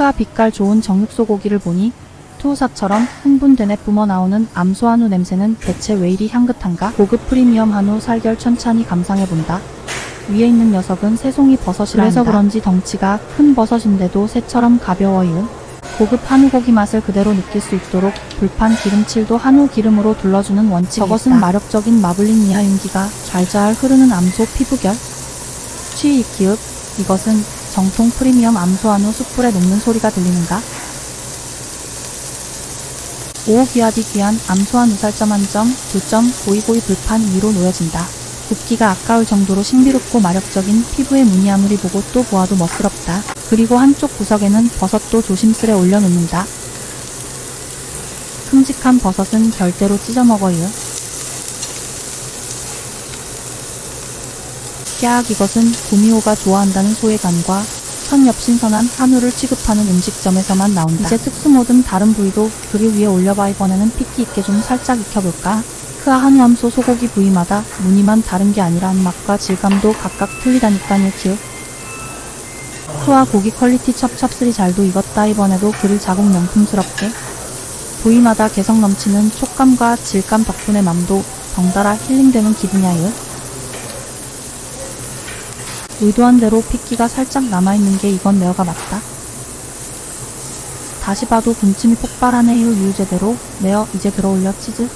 크아 빛깔 좋은 정육 소고기를 보니 투우사처럼 흥분되네 뿜어나오는 암소 한우 냄새는 대체 왜 이리 향긋한가? 고급 프리미엄 한우 살결 천천히 감상해본다. 위에 있는 녀석은 새송이 버섯이라 그래서 그런지 덩치가 큰 버섯인데도 새처럼 가벼워요. 고급 한우 고기 맛을 그대로 느낄 수 있도록 불판 기름칠도 한우 기름으로 둘러주는 원칙이 저것은 마력적인 마블링 이하 윤기가 잘 잘 흐르는 암소 피부결. 취익기읍 이것은 정통 프리미엄 암소 한우 숯불에 녹는 소리가 들리는가? 오 귀하디 귀한 암소한 우 살점 한 점, 두 점 고이고이 불판 위로 놓여진다. 굽기가 아까울 정도로 신비롭고 마력적인 피부의 무늬 아무리 보고 또 보아도 멋스럽다. 그리고 한쪽 구석에는 버섯도 조심스레 올려놓는다. 큼직한 버섯은 절대로 찢어 먹어요. 깍 이것은 구미호가 좋아한다는 소의 간과 천엽 신선한 한우를 취급하는 음식점에서만 나온다. 이제 특수 모듬 다른 부위도 그릴 위에 올려봐 이번에는 피기 있게 좀 살짝 익혀볼까? 크아 한우 암소 소고기 부위마다 무늬만 다른 게 아니라 맛과 질감도 각각 틀리다니까요 키읔. 크아 고기 퀄리티 첩첩스리 잘도 익었다 이번에도 그릴 자국 명품스럽게 부위마다 개성 넘치는 촉감과 질감 덕분에 맘도 덩달아 힐링되는 기분이야요. 의도한 대로 핏기가 살짝 남아있는 게 이건 레어가 맞다. 다시 봐도 군침이 폭발하네요 유유제대로 레어 이제 들어올려 치즈